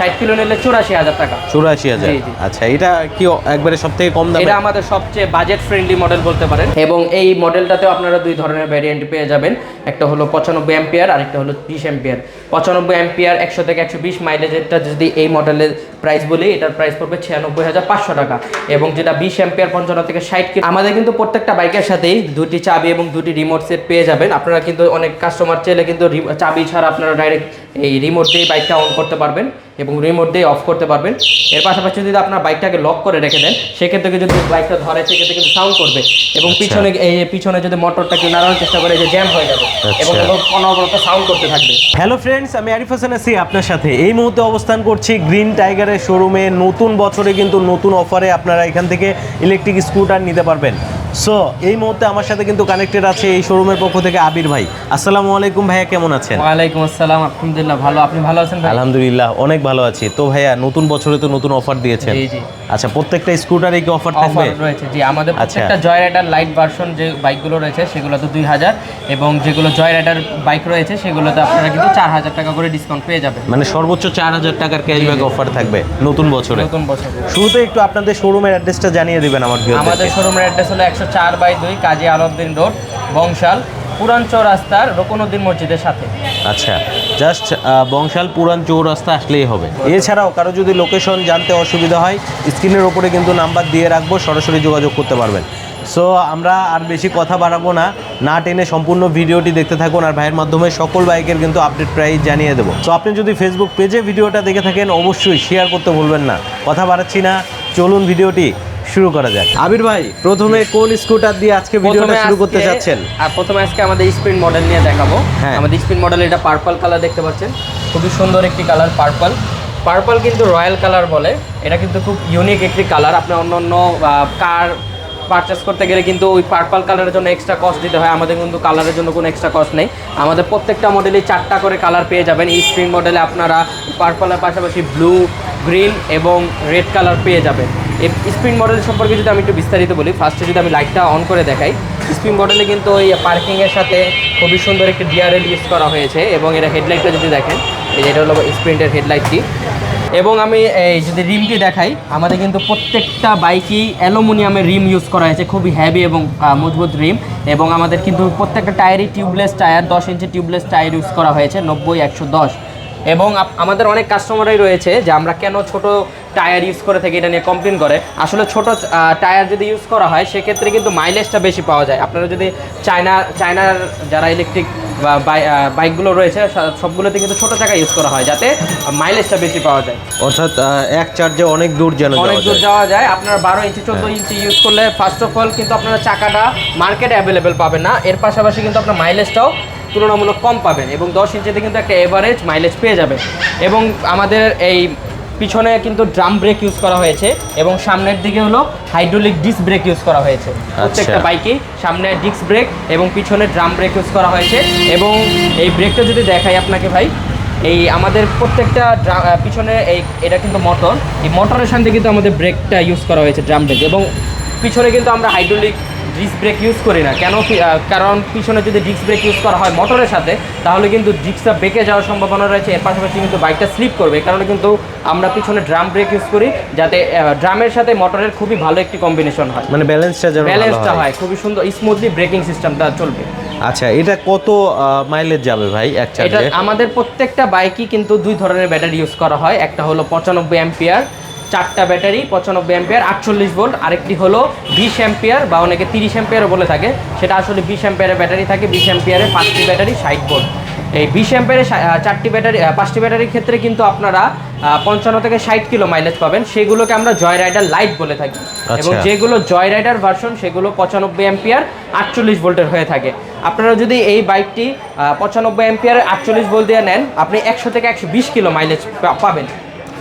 ষাট কিলো নিলে চুরাশি হাজার টাকা। চুরাশি হাজার? জি, জি। আচ্ছা এটা কি একবারে সব থেকে কম দামে? এটা আমাদের সবচেয়ে বাজেট ফ্রেন্ডলি মডেল বলতে পারেন। এবং এই মডেলটাতেও আপনারা দুই ধরনের ভ্যারিয়েন্ট পেয়ে যাবেন। একটা হলো পঁচানব্বই অ্যাম্পিয়ার আর একটা হলো বিশ অ্যাম্পিয়ার পঁচানব্বই অ্যাম্পিয়ার একশো থেকে একশো বিশ মাইলেজেরটা যদি এই মডেলের প্রাইস বলি এটার প্রাইস পড়বে ছিয়ানব্বই হাজার পাঁচশো টাকা। এবং যেটা বিশ অ্যাম্পিয়ার পঞ্চান্ন থেকে ষাট কিলো আমাদের কিন্তু প্রত্যেকটা বাইকের সাথেই দুটি চাবি এবং দুটি রিমোট সেট পেয়ে যাবেন। আপনারা কিন্তু অনেক কাস্টমার চাইলে কিন্তু চাবি ছাড়া আপনারা ডাইরেক্ট এই রিমোট দিয়ে বাইকটা অন করতে পারবেন। এবং রিমোট দিয়ে অফ করতে পারবেন। এর পাশাপাশি যদি আপনার বাইকটাকে লক করে রেখে দেন সেক্ষেত্রে যদি বাইকটা ধরে সেক্ষেত্রে কিন্তু সাউন্ড করবে এবং পিছনে এই পিছনে যদি মোটরটাকে নাড়ানোর চেষ্টা করে যে জ্যাম হয়ে যাবে এবং আচ্ছা। অনবরত সাউন্ড করতে থাকবে। হ্যালো ফ্রেন্ডস আমি আরিফ হাসান আছি আপনার সাথে। এই মুহূর্তে অবস্থান করছি গ্রিন টাইগারের শোরুমে নতুন বছরে কিন্তু নতুন অফারে আপনারা এখান থেকে ইলেকট্রিক স্কুটার নিতে পারবেন। সো এই মুহূর্তে আমার সাথে কিন্তু কানেক্টেড আছে এই শোরুমের পক্ষ থেকে আবির ভাই। আসসালামু আলাইকুম ভাইয়া কেমন আছেন? ওয়ালাইকুম আসসালাম আলহামদুলিল্লাহ ভালো। আপনি ভালো আছেন ভাই? আলহামদুলিল্লাহ অনেক ভালো আছি। তো ভাইয়া নতুন বছরে তো নতুন অফার দিয়েছেন। জি জি। আচ্ছা প্রত্যেকটা স্কুটারে কি অফার থাকবে? অফার রয়েছে জি আমাদের আচ্ছা। প্রত্যেকটা জয় রাইডার লাইট ভার্সন যে বাইকগুলো রয়েছে সেগুলো তো দুই হাজার এবং যেগুলো জয় রাইডার বাইক রয়েছে সেগুলোতে আপনারা কিন্তু চার হাজার টাকা করে ডিসকাউন্ট পেয়ে যাবেন। মানে সর্বোচ্চ চার হাজার টাকার ক্যাশব্যাক অফার থাকবে নতুন বছরে। নতুন বছর। শুরুতে একটু আপনাদের শোরুমের অ্যাড্রেসটা জানিয়ে দিবেন আমার আমাদের শোরুমের অ্যাড্রেস হলো একশো চার বাই দুই কাজী আলমদিন রোড বংশাল। পুরান চৌরাস্তার রকুনুদ্দিন মসজিদের সাথে। আচ্ছা জাস্ট বংশাল পুরান চৌরাস্তা আসলেই হবে। এছাড়াও কারও যদি লোকেশন জানতে অসুবিধা হয় স্ক্রিনের ওপরে কিন্তু নাম্বার দিয়ে রাখব, সরাসরি যোগাযোগ করতে পারবেন। সো আমরা আর বেশি কথা বাড়াবো না না টেনে সম্পূর্ণ ভিডিওটি দেখতে থাকুন আর ভাইয়ের মাধ্যমে সকল বাইকের কিন্তু আপডেট প্রাইস জানিয়ে দেবো। সো আপনি যদি ফেসবুক পেজে ভিডিওটা দেখে থাকেন, অবশ্যই শেয়ার করতে ভুলবেন না। কথা বাড়াচ্ছি না, চলুন ভিডিওটি। শুরু করা যাক। আবির ভাই প্রথমে কোন স্কুটার দিয়ে আজকে ভিডিওটা শুরু করতে চাচ্ছেন আর প্রথমে আজকে আমাদের স্প্রিন মডেল নিয়ে দেখাবো। হ্যাঁ। আমাদের স্প্রিন মডেল এটা পার্পল কালার দেখতে পাচ্ছেন। খুবই সুন্দর একটি কালার পার্পল পার্পল কিন্তু রয়্যাল কালার বলে। এটা কিন্তু খুব ইউনিক একটি কালার আপনি অন্য অন্য কার পারচেস করতে গেলে কিন্তু ওই পার্পল কালারের জন্য এক্সট্রা কস্ট দিতে হয়। আমাদের কিন্তু কালারের জন্য কোনো এক্সট্রা কস্ট নেই। আমাদের প্রত্যেকটা মডেলে চারটা করে কালার পেয়ে যাবেন। এই স্প্রিং মডেলে আপনারা পার্পলের পাশাপাশি ব্লু গ্রিন এবং রেড কালার পেয়ে যাবেন। স্প্রিং মডেল সম্পর্কে যদি আমি একটু বিস্তারিত বলি ফার্স্টে যদি আমি লাইটটা অন করে দেখাই, স্প্রিং মডেলে কিন্তু ওই পার্কিংয়ের সাথে খুবই সুন্দর একটি ডিআরএল ইউজ করা হয়েছে এবং এটা হেডলাইটটা যদি দেখেন এটা হলো স্প্রিন্টের হেডলাইটটি এবং আমি এই যদি রিমটি দেখাই, আমাদের কিন্তু প্রত্যেকটা বাইকই অ্যালুমিনিয়ামের রিম ইউজ করা হয়েছে, খুবই হ্যাভি এবং মজবুত রিম এবং আমাদের কিন্তু প্রত্যেকটা টায়ারই টিউবলেস টায়ার দশ ইঞ্চি টিউবলেস টায়ার ইউজ করা হয়েছে, নব্বই, একশো দশ। এবং আমাদের অনেক কাস্টমারই রয়েছে যে আমরা কেন ছোট টায়ার ইউজ করে থাকি এটা নিয়ে কমপ্লেন করে। আসলে ছোট টায়ার যদি ইউজ করা হয় সেক্ষেত্রে কিন্তু মাইলেজটা বেশি পাওয়া যায়। আপনারা যদি চায়না চায়নার যারা ইলেকট্রিক বাইকগুলো রয়েছে সবগুলোতে কিন্তু ছোট চাকা ইউজ করা হয় যাতে মাইলেজটা বেশি পাওয়া যায়। অর্থাৎ এক চার্জে অনেক দূর যেন অনেক দূর যাওয়া যায়। আপনার বারো ইঞ্চি চোদ্দ ইঞ্চি ইউজ করলে ফার্স্ট অফ অল কিন্তু আপনারা চাকাটা মার্কেটে অ্যাভেলেবেল পাবেন না। এর পাশাপাশি কিন্তু আপনার মাইলেজটাও তুলনামূলক কম পাবেন এবং দশ ইঞ্চিতে কিন্তু একটা এভারেজ মাইলেজ পেয়ে যাবেন। এবং আমাদের এই পিছনে কিন্তু ড্রাম ব্রেক ইউজ করা হয়েছে এবং সামনের দিকে হলো হাইড্রোলিক ডিস্ক ব্রেক ইউজ করা হয়েছে। প্রত্যেকটা বাইকে সামনে ডিস্ক ব্রেক এবং পিছনে ড্রাম ব্রেক ইউজ করা হয়েছে এবং এই ব্রেকটা যদি দেখাই আপনাকে ভাই এই আমাদের প্রত্যেকটা ড্রা- পিছনে এই এটা কিন্তু মোটর এই মোটরের সাথে কিন্তু আমাদের ব্রেকটা ইউজ করা হয়েছে ড্রাম ব্রেক এবং পিছনে কিন্তু আমরা হাইড্রোলিক ডিস্ক ব্রেক ইউজ করি না। কেন কারণ পিছনে যদি ডিস্ক ব্রেক ইউজ করা হয় মোটরের সাথে তাহলে কিন্তু ডিস্কটা বেঁকে যাওয়ার সম্ভাবনা রয়েছে। এর পাশাপাশি কিন্তু বাইকটা স্লিপ করবে। কারণে কিন্তু আমরা পিছনে ড্রাম ব্রেক ইউজ করি যাতে ড্রামের সাথে মোটরের খুবই ভালো একটি কম্বিনেশন হয়। মানে ব্যালেন্সটা যেন ব্যালেন্সটা হয়। খুবই সুন্দর স্মুথলি ব্রেকিং সিস্টেমটা চলবে। আচ্ছা এটা কত মাইলেজ যাবে ভাই এক চার্জে আমাদের প্রত্যেকটা বাইকই কিন্তু দুই ধরনের ব্যাটারি ইউজ করা হয়। একটা হলো পঁচানব্বই অ্যাম্পিয়ার চারটা ব্যাটারি পঁচানব্বই অ্যাম্পিয়ার আটচল্লিশ ভোল্ট আরেকটি হলো বিশ অ্যাম্পিয়ার বা অনেকে তিরিশ অ্যাম্পিয়ারও বলে থাকে। সেটা আসলে বিশ অ্যাম্পিয়ারের ব্যাটারি থাকে বিশ অ্যাম্পিয়ারে পাঁচটি ব্যাটারি ষাট ভোল্ট এই বিশ অ্যাম্পিয়ারে চারটি ব্যাটারি পাঁচটি ব্যাটারির ক্ষেত্রে কিন্তু আপনারা পঞ্চান্ন থেকে ষাট কিলো মাইলেজ পাবেন। সেগুলোকে আমরা জয় রাইডার লাইট বলে থাকি। এবং আচ্ছা। যেগুলো জয় রাইডার ভার্সন সেগুলো পঁচানব্বই অ্যাম্পিয়ার আটচল্লিশ ভোল্টের হয়ে থাকে। আপনারা যদি এই বাইকটি পঁচানব্বই অ্যাম্পিয়ার আটচল্লিশ ভোল্ট দিয়ে নেন আপনি একশো থেকে একশো বিশ কিলো মাইলেজ পাবেন।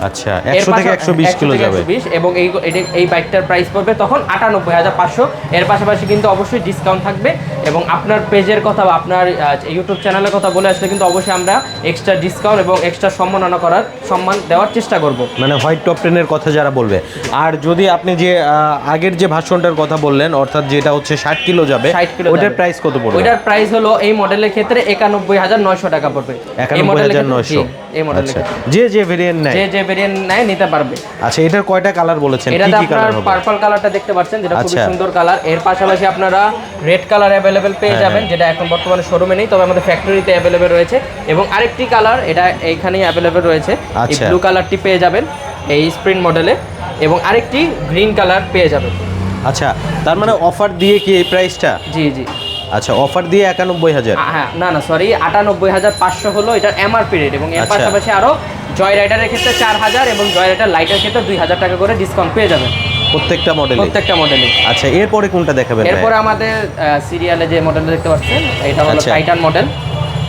আচ্ছা এর একশো থেকে পাশা- একশো বিশ 100 কিলো যাবে। 120 এবং এই এই বাইকটার প্রাইস পড়বে তখন আটানব্বই হাজার পাঁচশো। এর পাশাপাশি কিন্তু অবশ্যই ডিসকাউন্ট থাকবে এবং আপনার পেজের কথা বা আপনার ইউটিউব চ্যানেলের কথা বলে আসলে কিন্তু অবশ্যই আমরা এক্সট্রা ডিসকাউন্ট এবং এক্সট্রা সম্মাননা করার সম্মান দেওয়ার চেষ্টা করব। মানে হোয়াইট টপ টেনের কথা যারা বলবে। আর যদি আপনি যে আগের যে ভাষণটার কথা বললেন অর্থাৎ যেটা হচ্ছে ষাট কিলো যাবে 60 কিলো ওটার প্রাইস কত পড়বে? ওইটার প্রাইস হলো এই মডেলের ক্ষেত্রে একানব্বই হাজার নয়শো টাকা পড়বে। এই একানব্বই মডেলের হাজার ক্ষেত্রে- নয়শো। জি, এই মডেলের আচ্ছা। যে যে ভেরিয়েন্ট নেয়। যে যে ভেরিয়েন্ট নেয় নিতে পারবে। আচ্ছা এটার কয়টা কালার বলেছেন? এটাতে আপনার পার্পল কালারটা দেখতে পাচ্ছেন যেটা খুবই আচ্ছা। সুন্দর কালারের পাশাপাশি আপনারা রেড কালার অ্যাভেলেবেল পেয়ে হ্যাঁ, যাবেন যেটা এখন বর্তমানে শোরুমে নেই তবে আমাদের ফ্যাক্টরিতে অ্যাভেলেবেল রয়েছে। এবং আরেকটি কালার এটা এইখানেই অ্যাভেলেবেল রয়েছে। এই আচ্ছা। ব্লু কালারটি পেয়ে যাবেন এই স্প্রিন্ট মডেলে এবং আরেকটি গ্রিন কালার পেয়ে যাবেন। আচ্ছা তার মানে অফার দিয়ে কি এই প্রাইসটা জি জি। আচ্ছা অফার দিয়ে একানব্বই হাজার। হ্যাঁ না না সরি আটানব্বই হাজার পাঁচশো হলো এটার এমআরপি রেট এবং এর আচ্ছা। পাশাপাশি আরও জয় রাইডারের ক্ষেত্রে চার হাজার এবং জয় রাইডার লাইটের ক্ষেত্রে দুই হাজার টাকা করে ডিসকাউন্ট পেয়ে যাবেন। প্রত্যেকটা মডেলে প্রত্যেকটা মডেলে আচ্ছা এরপরে কোনটা দেখাবেন? এরপরে আমাদের সিরিয়ালে যে মডেলটা দেখতে পাচ্ছেন এটা হলো। টাইটান মডেল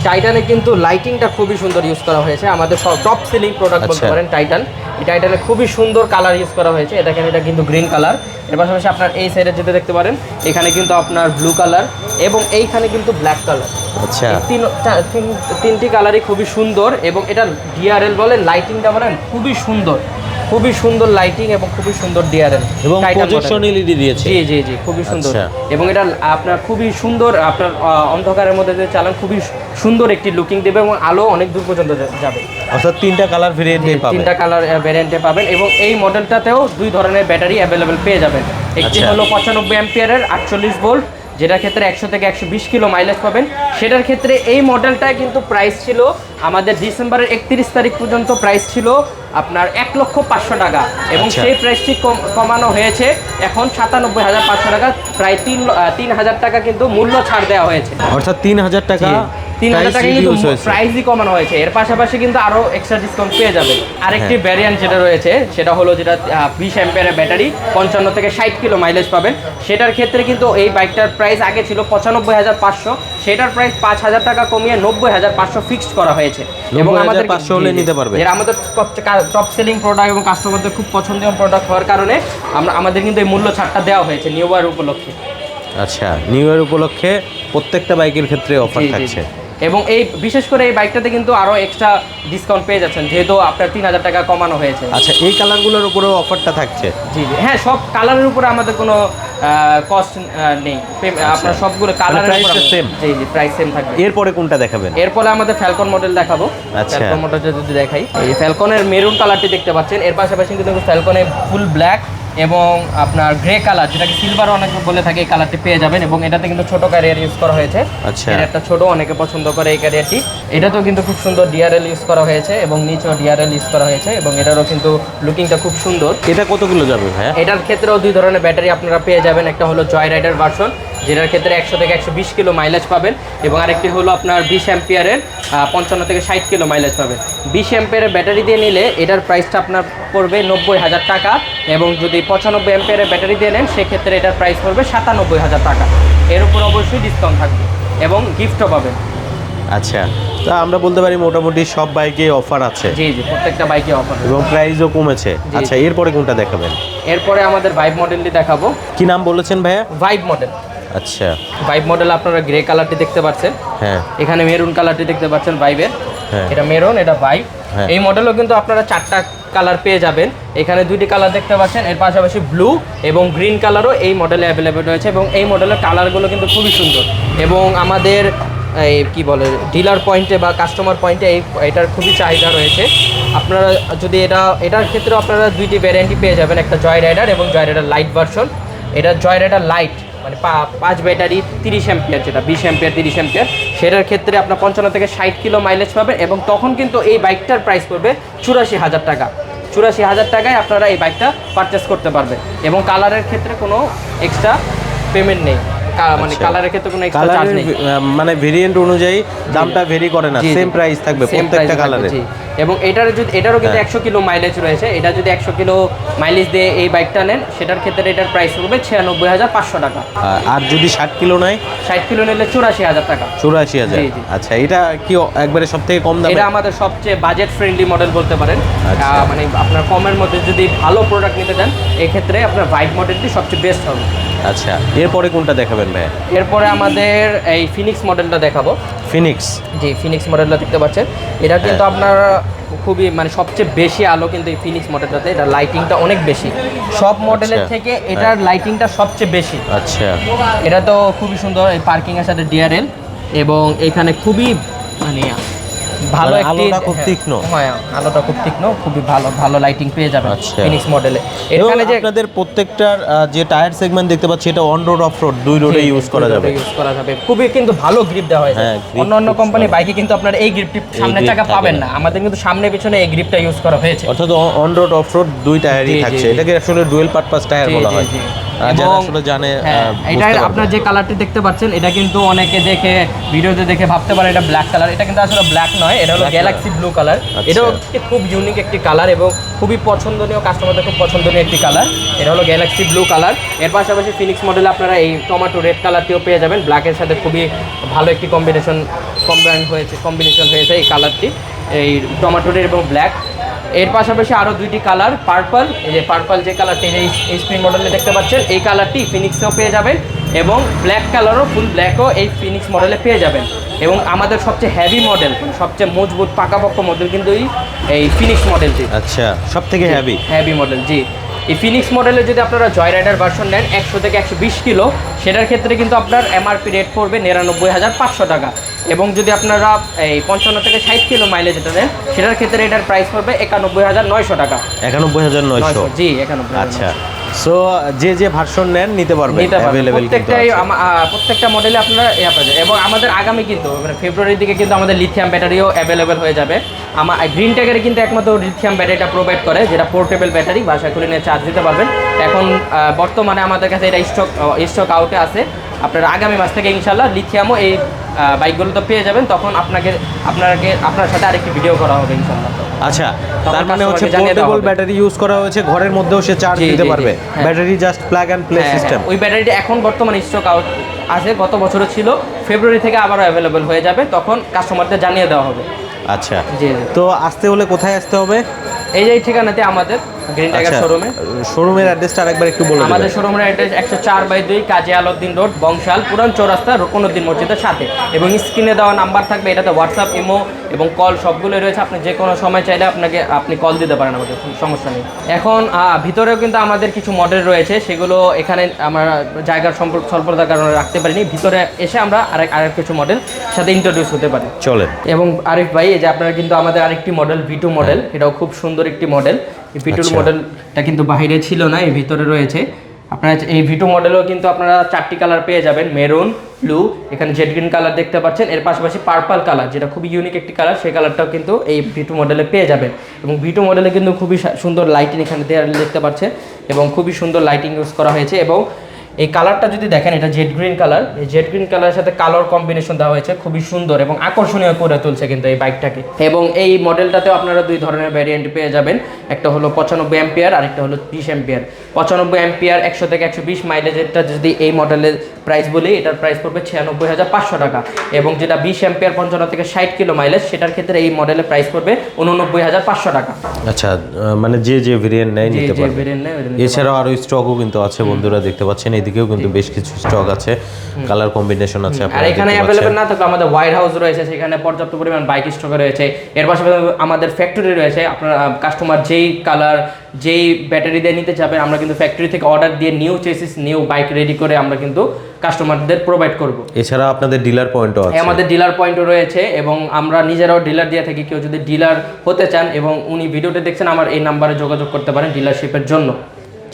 টাইটানে কিন্তু লাইটিংটা খুবই সুন্দর ইউজ করা হয়েছে। আমাদের সব টপ সেলিং প্রোডাক্ট বলতে আচ্ছা। পারেন টাইটান এই টাইটানে খুবই সুন্দর কালার ইউজ করা হয়েছে। এটা কেন এটা কিন্তু গ্রিন কালারের পাশাপাশি আপনার এই সাইডে যেতে দেখতে পারেন এখানে কিন্তু আপনার ব্লু কালার এবং এইখানে কিন্তু ব্ল্যাক কালার আচ্ছা। তিন তিন- তিনটি কালারই খুবই সুন্দর এবং এটা ডিআরএল বলে লাইটিংটা বলেন খুবই সুন্দর। খুবই সুন্দর লাইটিং এবং খুবই সুন্দর ডিআরএল এবং প্রজেকশন এলইডি দিয়েছে। জি জি জি খুবই সুন্দর। আচ্ছা। এবং এটা আপনার খুবই সুন্দর আপনার অন্ধকারের মধ্যে যে চালান খুবই সুন্দর একটি লুকিং দেবে এবং আলো অনেক দূর পর্যন্ত যাবে। অর্থাৎ তিনটা কালার ভেরিয়েন্টে পাবেন। তিনটা কালার ভেরিয়েন্টে পাবেন এবং এই মডেলটাতেও দুই ধরনের ব্যাটারি অ্যাভেলেবেল পেয়ে যাবেন। একটি আচ্ছা। হলো পঁচানব্বই অ্যাম্পিয়ারের আটচল্লিশ ভোল্ট যেটার ক্ষেত্রে একশো থেকে একশো বিশ কিলো মাইলেজ পাবেন, সেটার ক্ষেত্রে এই মডেলটায় কিন্তু প্রাইস ছিল আমাদের ডিসেম্বরের একত্রিশ তারিখ পর্যন্ত প্রাইস ছিল আপনার এক লক্ষ পাঁচশো টাকা এবং আচ্ছা। সেই প্রাইসটি কম- কমানো হয়েছে। এখন সাতানব্বই হাজার পাঁচশো টাকা প্রায় তিন তিন হাজার টাকা কিন্তু মূল্য ছাড় দেওয়া হয়েছে। অর্থাৎ তিন হাজার টাকা তিন হাজার টাকা কিন্তু প্রাইসই কমানো হয়েছে। এর পাশাপাশি কিন্তু আরও এক্সট্রা ডিসকাউন্ট পেয়ে যাবে। আরেকটি। ভ্যারিয়েন্ট যেটা রয়েছে সেটা হলো যেটা বিশ অ্যাম্পিয়ারের ব্যাটারি পঞ্চান্ন থেকে ষাট কিলো মাইলেজ পাবেন। সেটার ক্ষেত্রে কিন্তু এই বাইকটার প্রাইস আগে ছিল পঁচানব্বই হাজার পাঁচশো। সেটার প্রাইস পাঁচ হাজার টাকা কমিয়ে নব্বই হাজার পাঁচশো ফিক্সড করা হয়েছে 90,500 হলে নিতে পারবে। এরা আমাদের টপ সেলিং প্রোডাক্ট এবং কাস্টমারদের খুব পছন্দের প্রোডাক্ট হওয়ার কারণে আমরা আমাদের কিন্তু এই মূল্য ছাড়টা দেওয়া হয়েছে নিউ ইয়ার উপলক্ষে আচ্ছা নিউ ইয়ার উপলক্ষে প্রত্যেকটা বাইকের ক্ষেত্রে অফার থাকছে। এবং এই বিশেষ করে এই বাইকটাতে কিন্তু আরও এক্সট্রা ডিসকাউন্ট পেয়ে যাচ্ছেন যেহেতু আপনার তিন হাজার টাকা কমানো হয়েছে। আচ্ছা এই কালারগুলোর উপরেও অফারটা থাকছে? জি জি। হ্যাঁ সব কালারের উপরে আমাদের কোনো কস্ট নেই। আপনার সবগুলো price টা same? জি জি প্রাইস সেম থাকবে। এরপরে কোনটা দেখাবেন? এরপরে আমাদের ফ্যালকন মডেল দেখাবো। আচ্ছা। ফ্যালকন মডেলটা যদি দেখাই। এই ফ্যালকনের মেরুন কালারটি দেখতে পাচ্ছেন। এর পাশাপাশি কিন্তু ফ্যালকনে ফুল ব্ল্যাক এবং আপনার গ্রে কালার যেটাকে সিলভার অনেক বলে থাকে এই কালারটি পেয়ে যাবেন এবং এটাতে কিন্তু ছোট ক্যারিয়ার ইউজ করা হয়েছে। আচ্ছা। একটা ছোট অনেকে পছন্দ করে এই ক্যারিয়ারটি এটাতেও কিন্তু খুব সুন্দর ডিআরএল ইউজ করা হয়েছে এবং নিচেও ডিআরএল ইউজ করা হয়েছে এবং এটারও কিন্তু লুকিংটা খুব সুন্দর। এটা কতগুলো যাবে ভাইয়া? এটার ক্ষেত্রেও দুই ধরনের ব্যাটারি আপনারা পেয়ে যাবেন। একটা হলো জয় রাইডার ভার্সন যেটার ক্ষেত্রে একশো থেকে একশো বিশ কিলো মাইলেজ পাবেন এবং আরেকটি হলো আপনার বিশ অ্যাম্পিয়ারের পঞ্চান্ন থেকে ষাট কিলো মাইলেজ পাবেন বিশ অ্যাম্পিয়ারের ব্যাটারি দিয়ে নিলে এটার প্রাইসটা আপনার পড়বে নব্বই হাজার টাকা এবং যদি পঁচানব্বই অ্যাম্পিয়ারের ব্যাটারি দিয়ে নেন সেক্ষেত্রে এটার প্রাইস পড়বে সাতানব্বই হাজার টাকা। এর উপর অবশ্যই ডিসকাউন্ট থাকবে এবং গিফটও পাবেন। আচ্ছা তা আমরা বলতে পারি মোটামুটি সব বাইকে অফার আছে। জি জি প্রত্যেকটা বাইকে অফার এবং প্রাইসও কমেছে। আচ্ছা এরপরে কোনটা দেখাবেন? এরপরে আমাদের ভাইব মডেলটি দেখাবো। কি নাম বলেছেন ভাইয়া? ভাইব মডেল আচ্ছা। ভাইব মডেল আপনারা গ্রে কালারটি দেখতে পাচ্ছেন। হ্যাঁ। এখানে মেরুন কালারটি দেখতে পাচ্ছেন ভাইবের হ্যাঁ। এটা মেরুন এটা ভাইব হ্যাঁ। এই মডেলও কিন্তু আপনারা চারটা কালার পেয়ে যাবেন। এখানে দুইটি কালার দেখতে পাচ্ছেন এর পাশাপাশি ব্লু এবং গ্রিন কালারও এই মডেলে অ্যাভেলেবেল রয়েছে এবং এই মডেলের কালারগুলো কিন্তু খুবই সুন্দর। এবং আমাদের এই কি বলে ডিলার পয়েন্টে বা কাস্টমার পয়েন্টে এই এটার খুবই চাহিদা রয়েছে। আপনারা যদি এটা এটার ক্ষেত্রেও আপনারা দুইটি ভ্যারিয়েন্টই পেয়ে যাবেন একটা জয় রাইডার এবং জয় রাইডার লাইট ভার্সন এটা জয় রাইডার লাইট পাঁচ ব্যাটারি তিরিশ এম্পিয়ার যেটা, বিশ অ্যাম্পিয়ার তিরিশ এম্পিয়ার সেটার ক্ষেত্রে আপনার পঞ্চান্ন থেকে ষাট কিলো মাইলেজ পাবেন এবং তখন কিন্তু এই বাইকটার প্রাইস পড়বে চুরাশি হাজার টাকা। চুরাশি হাজার টাকায় আপনারা এই বাইকটা পারচেস করতে পারবেন এবং কালারের ক্ষেত্রে কোনো এক্সট্রা পেমেন্ট নেই। মানে আচ্ছা। কালারের ক্ষেত্রে কোনো এক্সট্রা চার্জ নেই। মানে ভেরিয়েন্ট অনুযায়ী দামটা ভেরি করে না। সেম প্রাইস থাকবে প্রত্যেকটা কালারে এবং এটার যদি এটারও কিন্তু হ্যাঁ। একশো কিলো মাইলেজ রয়েছে। এটা যদি একশো কিলো মাইলেজ দিয়ে এই বাইকটা নেন সেটার ক্ষেত্রে এটার প্রাইস ছিয়ানব্বই হাজার পাঁচশো টাকা। আর যদি ষাট কিলো নেয়? ষাট কিলো নিলে চুরাশি হাজার টাকা। চুরাশি হাজার। আচ্ছা এটা কি একবারে সব থেকে কম দামে? এটা আমাদের সবচেয়ে বাজেট ফ্রেন্ডলি মডেল বলতে পারেন। আচ্ছা। মানে আপনার কমের মধ্যে যদি ভালো প্রোডাক্ট নিতে চান এক্ষেত্রে আপনার হোয়াইট মডেলটি সবচেয়ে বেস্ট হবে। আচ্ছা এরপরে কোনটা দেখাবেন ভাই এরপরে আমাদের এই ফিনিক্স মডেলটা দেখাবো। ফিনিক্স জি ফিনিক্স মডেলটা দেখতে পাচ্ছেন। এটা কিন্তু হ্যাঁ। আপনার খুবই মানে সবচেয়ে বেশি আলো কিন্তু এই ফিনিক্স মডেলটাতে এটা লাইটিংটা অনেক বেশি। সব মডেলের আচ্ছা। থেকে এটার লাইটিংটা সবচেয়ে বেশি। আচ্ছা। এটা তো খুবই সুন্দর এই পার্কিং এর সাথে ডিআরএল এবং এখানে খুবই মানে ভালো মানে একটি আলোটা খুব হ্যাঁ, তীক্ষ্ণ। হ্যাঁ আলোটা খুব তীক্ষ্ণ খুবই ভালো ভালো লাইটিং পেয়ে যাবেন আচ্ছা। ফিনিক্স মডেলে এখানে যে আপনাদের প্রত্যেকটার যে টায়ার সেগমেন্ট দেখতে পাচ্ছি এটা অন রোড অফ রোড দুই রোডে ইউজ করা যাবে। ইউজ করা যাবে। খুবই কিন্তু ভালো গ্রিপ দেওয়া হয়েছে। হ্যাঁ, অন্য অন্য কোম্পানি বাইকে কিন্তু আপনার এই গ্রিপটি সামনে চাকা পাবেন না। আমাদের কিন্তু সামনে পিছনে এই গ্রিপটা ইউজ করা হয়েছে। অর্থাৎ অন রোড অফ রোড দুই টায়ারই থাকছে। এটাকে আসলে ডুয়েল পারপাস টায়ার বলা হয়। যারা আসলে জানে আহ, হ্যাঁ, এটা আপনার যে কালারটি দেখতে পাচ্ছেন এটা কিন্তু অনেকে দেখে ভিডিওতে দেখে ভাবতে পারে এটা ব্ল্যাক কালার এটা কিন্তু আসলে ব্ল্যাক নয় এটা হলো গ্যালাক্সি ব্লু কালার আচ্ছা। এটাও খুব ইউনিক একটি কালার এবং খুবই পছন্দনীয় কাস্টমারদের খুব পছন্দনীয় একটি কালার এটা হলো গ্যালাক্সি ব্লু কালারের পাশাপাশি ফিনিক্স মডেলে আপনারা এই টমেটো রেড কালারটিও পেয়ে যাবেন। ব্ল্যাকের সাথে খুবই ভালো একটি কম্বিনেশন কম্বাইন হয়েছে কম্বিনেশন হয়েছে এই কালারটি এই টমেটো রেড এবং ব্ল্যাক এর পাশাপাশি আরও দুইটি কালার পার্পল এই যে পার্পল যে কালারটি এই স্ক্রিন মডেলে দেখতে পাচ্ছেন এই কালারটি ফিনিক্সেও পেয়ে যাবেন এবং ব্ল্যাক কালারও ফুল ব্ল্যাকও এই ফিনিক্স মডেলে পেয়ে যাবেন। এবং আমাদের সবচেয়ে হ্যাভি মডেল সবচেয়ে মজবুত পাকাপক্ষ মডেল কিন্তু এই এই ফিনিক্স মডেলটি আচ্ছা সব থেকে হ্যাভি হ্যাভি মডেল জি। এই ফিনিক্স মডেলে যদি আপনারা জয় রাইডার ভার্সন নেন একশো থেকে একশো বিশ কিলো সেটার ক্ষেত্রে কিন্তু আপনার এমআরপি রেট পড়বে নিরানব্বই হাজার পাঁচশো টাকা। এবং যদি আপনারা এই পঞ্চান্ন থেকে ষাট কিলো মাইলেজ যেটা নেন সেটার ক্ষেত্রে এটার প্রাইস পড়বে একানব্বই হাজার নয়শো টাকা। একানব্বই হাজার নয়শো? জি একানব্বই আচ্ছা। সো যে যে ভার্সন নেন নিতে পারবেন নিতে পারবেন। প্রত্যেকটাই প্রত্যেকটা মডেলে আপনারা এবং আমাদের আগামী কিন্তু মানে ফেব্রুয়ারির দিকে কিন্তু আমাদের লিথিয়াম ব্যাটারিও অ্যাভেলেবেল হয়ে যাবে। আমার গ্রিন ট্যাগের কিন্তু একমাত্র লিথিয়াম ব্যাটারিটা প্রোভাইড করে যেটা পোর্টেবল ব্যাটারি বাসায় খুলে নিয়ে চার্জ দিতে পারবেন। এখন বর্তমানে আমাদের কাছে এটা স্টক স্টক আউটে আছে। আপনারা আগামী মাস থেকে ইনশাল্লাহ লিথিয়ামও এই বাইকগুলো তো পেয়ে যাবেন। তখন আপনাকে আপনাকে আপনার সাথে আরেকটি ভিডিও করা হবে ইনশাল্লাহ আচ্ছা তার মানে হচ্ছে পোর্টেবল ব্যাটারি ইউজ করা হয়েছে ঘরের মধ্যেও সে চার্জ দিতে পারবে। Battery just plug and play system ওই ব্যাটারিটা এখন বর্তমানে স্টক আউট আছে গত বছরও ছিল। ফেব্রুয়ারি থেকে আবারও অ্যাভেলেবেল হয়ে যাবে। তখন কাস্টমারদের জানিয়ে দেওয়া হবে। আচ্ছা। তো আসতে হলে কোথায় আসতে হবে? এই যে এই ঠিকানাতে আমাদের। গ্রিন টাইগার শোরুমে শোরুমের অ্যাড্রেসটা আরেকবার একটু বলে আমাদের শোরুমের অ্যাড্রেস একশো চার বাই দুই কাজী আলাউদ্দিন রোড বংশাল পুরান চৌরাস্তা রুকনুদ্দিন মসজিদের সাথে। এবং স্ক্রিনে দেওয়া নাম্বার থাকবে এটাতে হোয়াটসঅ্যাপ ইমো এবং কল সবগুলো রয়েছে। আপনি যে কোনো সময় চাইলে আপনাকে আপনি কল দিতে পারেন আমাদের সমস্যা নেই। এখন ভিতরেও কিন্তু আমাদের কিছু মডেল রয়েছে সেগুলো এখানে আমরা জায়গার সম্পর্ক স্বল্পতার কারণে রাখতে পারিনি। ভিতরে এসে আমরা আরেক আরেক কিছু মডেল সাথে ইন্ট্রোডিউস হতে পারি। চলেন। এবং আরিফ ভাই এই যে আপনারা কিন্তু আমাদের আরেকটি মডেল ভিটু মডেল এটাও খুব সুন্দর একটি মডেল এই ভিটুর আচ্ছা। মডেলটা কিন্তু বাইরে ছিল না এই ভিতরে রয়েছে আপনারা এই ভিটু মডেলও কিন্তু আপনারা চারটি কালার পেয়ে যাবেন মেরুন ব্লু এখানে জেড গ্রিন কালার দেখতে পাচ্ছেন এর পাশাপাশি পার্পল কালার যেটা খুবই ইউনিক একটি কালার সেই কালারটাও কিন্তু এই ভিটু মডেলে পেয়ে যাবেন এবং ভিটু মডেলে কিন্তু খুবই সুন্দর লাইটিং এখানে দেওয়া দেখতে পাচ্ছেন এবং খুবই সুন্দর লাইটিং ইউজ করা হয়েছে এবং এই কালারটা যদি দেখেন এটা জেড গ্রিন কালার এই জেড গ্রিন কালারের সাথে কালার কম্বিনেশন দেওয়া হয়েছে খুবই সুন্দর এবং আকর্ষণীয় করে তুলছে কিন্তু এই বাইকটাকে এবং এই মডেলটাতেও আপনারা দুই ধরনের ভ্যারিয়েন্ট পেয়ে যাবেন। একটা হলো পঁচানব্বই অ্যাম্পিয়ার আর একটা হলো বিশ অ্যাম্পিয়ার পঁচানব্বই অ্যাম্পিয়ার একশো থেকে একশো বিশ মাইলেজেরটা যদি এই মডেলের প্রাইস বলি এটার প্রাইস পড়বে ছিয়ানব্বই হাজার পাঁচশো টাকা। এবং যেটা বিশ অ্যাম্পিয়ার পঞ্চান্ন থেকে ষাট কিলো মাইলেজ সেটার ক্ষেত্রে এই মডেলের প্রাইস পড়বে উননব্বই হাজার পাঁচশো টাকা। আচ্ছা মানে যে যে ভেরিয়েন্ট নেয় যে নিতে পারবে। নেয় এছাড়াও আরও স্টকও কিন্তু আছে বন্ধুরা দেখতে পাচ্ছেন। এদিকেও কিন্তু বেশ কিছু স্টক আছে কালার কম্বিনেশন আছে আর এখানে অ্যাভেলেবেল। না থাকলে আমাদের হোয়াইট হাউস রয়েছে সেখানে পর্যাপ্ত পরিমাণ বাইক স্টকে রয়েছে। এর পাশাপাশি আমাদের ফ্যাক্টরি রয়েছে আপনার কাস্টমার যেই কালার যেই ব্যাটারি দিয়ে নিতে চাবেন আমরা কিন্তু ফ্যাক্টরি থেকে অর্ডার দিয়ে new chassis new bike ready করে আমরা কিন্তু কাস্টমারদের প্রোভাইড করব। এছাড়া আপনাদের ডিলার পয়েন্টও আছে। আমাদের ডিলার পয়েন্টও রয়েছে এবং আমরা নিজেরাও ডিলার দিয়ে থাকি। কেউ যদি ডিলার হতে চান এবং উনি ভিডিওতে দেখছেন আমার এই নাম্বারে যোগাযোগ করতে পারেন ডিলারশিপের জন্য।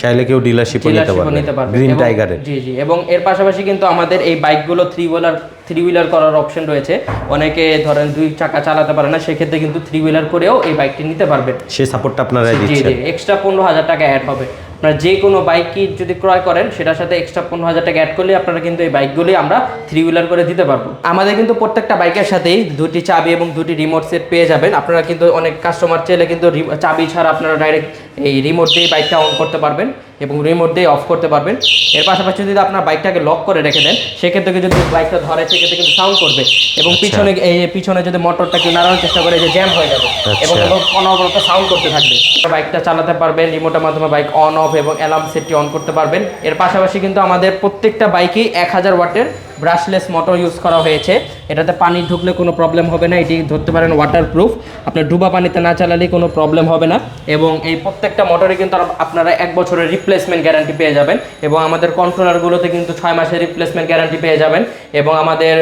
চাইলে কেউ ডিলারশিপও নিতে পারবে। গ্রিন টাইগারের জি জি এবং এর পাশাপাশি কিন্তু আমাদের এই বাইকগুলো থ্রি হুইলার থ্রি হুইলার করার অপশন রয়েছে। অনেকে ধরেন দুই চাকা চালাতে পারে না সেক্ষেত্রে কিন্তু থ্রি হুইলার করেও এই বাইকটি নিতে পারবেন। সেই সাপোর্টটা আপনারা জি জি দিচ্ছেন। এক্সট্রা পনেরো হাজার টাকা অ্যাড হবে। আপনারা যে কোনো বাইকই যদি ক্রয় করেন সেটার সাথে এক্সট্রা পনেরো হাজার টাকা অ্যাড করলে আপনারা কিন্তু এই বাইকগুলি আমরা থ্রি হুইলার করে দিতে পারব। আমাদের কিন্তু প্রত্যেকটা বাইকের সাথেই দুটি চাবি এবং দুটি রিমোট সেট পেয়ে যাবেন। আপনারা কিন্তু অনেক কাস্টমার চাইলে কিন্তু চাবি ছাড়া আপনারা ডাইরেক্ট এই রিমোট দিয়ে বাইকটা অন করতে পারবেন এবং রিমোট দিয়ে অফ করতে পারবেন। এর পাশাপাশি যদি আপনার বাইকটাকে লক করে রেখে দেন সেক্ষেত্রে যদি বাইকটা ধরে সেক্ষেত্রে কিন্তু সাউন্ড করবে এবং পিছনে এই পিছনে যদি মোটরটাকে নাড়ানোর চেষ্টা করে যে জ্যাম হয়ে যাবে এবং আচ্ছা। কোনো- অনবরত সাউন্ড করতে থাকবে। বাইকটা চালাতে পারবেন রিমোটের মাধ্যমে বাইক অন অফ এবং অ্যালার্ম সেটটি অন করতে পারবেন। এর পাশাপাশি কিন্তু আমাদের প্রত্যেকটা বাইকেই এক হাজার ওয়াটের ব্রাশলেস মোটর ইউজ করা হয়েছে। এটাতে পানি ঢুকলে কোনো প্রবলেম হবে না, এটি ধরতে পারেন ওয়াটার প্রুফ আপনার ডুবা পানিতে না চালালে কোনো প্রবলেম হবে না। এবং এই প্রত্যেকটা মোটরে কিন্তু আপনারা এক বছরের রিপ্লেসমেন্ট গ্যারান্টি পেয়ে যাবেন। এবং আমাদের কন্ট্রোলারগুলোতে কিন্তু ছয় মাসের রিপ্লেসমেন্ট গ্যারান্টি পেয়ে যাবেন। এবং আমাদের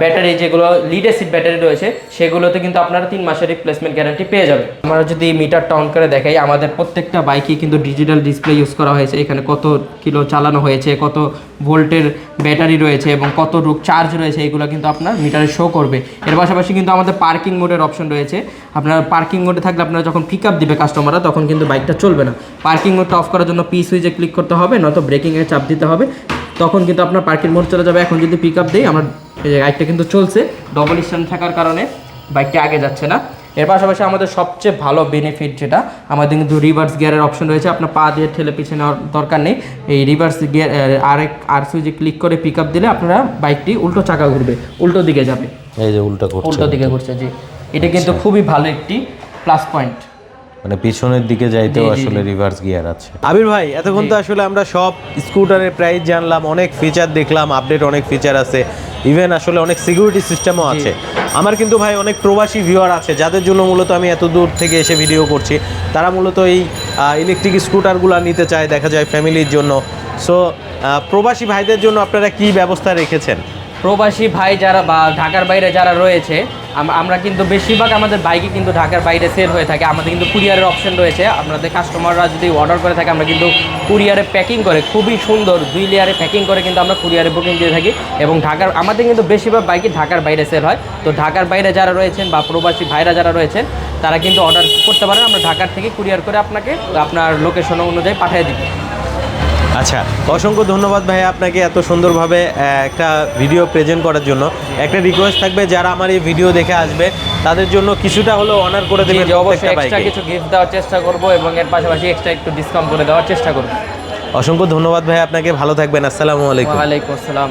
ব্যাটারি যেগুলো লিড ব্যাটারি রয়েছে, সেগুলোতে কিন্তু আপনারা তিন মাসের রিপ্লেসমেন্ট গ্যারান্টি পেয়ে যাবেন। আমরা যদি মিটারটা অন করে দেখাই, আমাদের প্রত্যেকটা বাইকে কিন্তু ডিজিটাল ডিসপ্লে ইউজ করা হয়েছে। এখানে কত কিলো চালানো হয়েছে, কত ভোল্টের ব্যাটারি রয়েছে এবং কত রূপ চার্জ রয়েছে, এগুলো কিন্তু আপনার মিটারে শো করবে। এর পাশাপাশি কিন্তু আমাদের পার্কিং মোডের অপশন রয়েছে। আপনার পার্কিং মোডে থাকলে আপনারা যখন পিক আপ দিবে কাস্টমাররা তখন কিন্তু বাইকটা চলবে না। পার্কিং মোডটা অফ করার জন্য পি সুইচে ক্লিক করতে হবে, নয়তো ব্রেকিংয়ে চাপ দিতে হবে। তখন কিন্তু আপনার পার্কিং মোড চলে যাবে। এখন যদি পিক আপ দিই, আমার বাইকটা কিন্তু চলছে। ডবল স্ট্যান্ড থাকার কারণে বাইকটা আগে যাচ্ছে না। এর পাশাপাশি আমাদের সবচেয়ে ভালো বেনিফিট যেটা আমাদের কিন্তু রিভার্স গিয়ারের অপশন রয়েছে আপনার পা দিয়ে ঠেলে পিছনে নেওয়ার দরকার নেই। এই রিভার্স গিয়ার আরেক আর সুইচে ক্লিক করে পিক আপ দিলে আপনারা বাইকটি উল্টো চাকা ঘুরবে উল্টো দিকে যাবে। এই যে উল্টা করছে উল্টো দিকে ঘুরছে জি। এটা কিন্তু খুবই ভালো একটি প্লাস পয়েন্ট মানে পিছনের দিকে যাইতেও আসলে রিভার্স গিয়ার আছে। আবির ভাই এতক্ষণ তো আসলে আমরা সব স্কুটারের প্রাইস জানলাম অনেক ফিচার দেখলাম আপডেট অনেক ফিচার আছে। ইভেন আসলে অনেক সিকিউরিটি সিস্টেমও আছে। আমার কিন্তু ভাই অনেক প্রবাসী ভিউয়ার আছে, যাদের জন্য মূলত আমি এত দূর থেকে এসে ভিডিও করছি। তারা মূলত এই ইলেকট্রিক স্কুটারগুলো নিতে চায়, দেখা যায় ফ্যামিলির জন্য। সো প্রবাসী ভাইদের জন্য আপনারা কি ব্যবস্থা রেখেছেন? প্রবাসী ভাই যারা বা ঢাকার বাইরে যারা রয়েছে আমরা কিন্তু বেশিরভাগ আমাদের বাইকে কিন্তু ঢাকার বাইরে সেল হয়ে থাকে। আমাদের কিন্তু কুরিয়ারের অপশন রয়েছে। আপনাদের কাস্টমাররা যদি অর্ডার করে থাকে, আমরা কিন্তু কুরিয়ারে প্যাকিং করে, খুবই সুন্দর দুই লেয়ারে প্যাকিং করে কিন্তু আমরা কুরিয়ারে বুকিং দিয়ে থাকি। এবং ঢাকার আমাদের কিন্তু বেশিরভাগ বাইকই ঢাকার বাইরে সেল হয়। তো ঢাকার বাইরে যারা রয়েছেন বা প্রবাসী ভাইরা যারা রয়েছেন, তারা কিন্তু অর্ডার করতে পারেন। আমরা ঢাকার থেকে কুরিয়ার করে আপনাকে, আপনার লোকেশন অনুযায়ী পাঠিয়ে দিই। আচ্ছা অসংখ্য ধন্যবাদ ভাই আপনাকে এত সুন্দরভাবে একটা ভিডিও প্রেজেন্ট করার জন্য। একটা রিকোয়েস্ট থাকবে যারা আমার এই ভিডিও দেখে আসবে তাদের জন্য কিছুটা হলেও অনার করে দেবে দেবেন অবশ্যই এক্সট্রা কিছু গিফট দেওয়ার চেষ্টা করব এবং এর পাশাপাশি এক্সট্রা একটু ডিসকাউন্ট করে দেওয়ার চেষ্টা করব। অসংখ্য ধন্যবাদ ভাই আপনাকে ভালো থাকবেন আসসালামু আলাইকুম। ওয়ালাইকুম আসসালাম।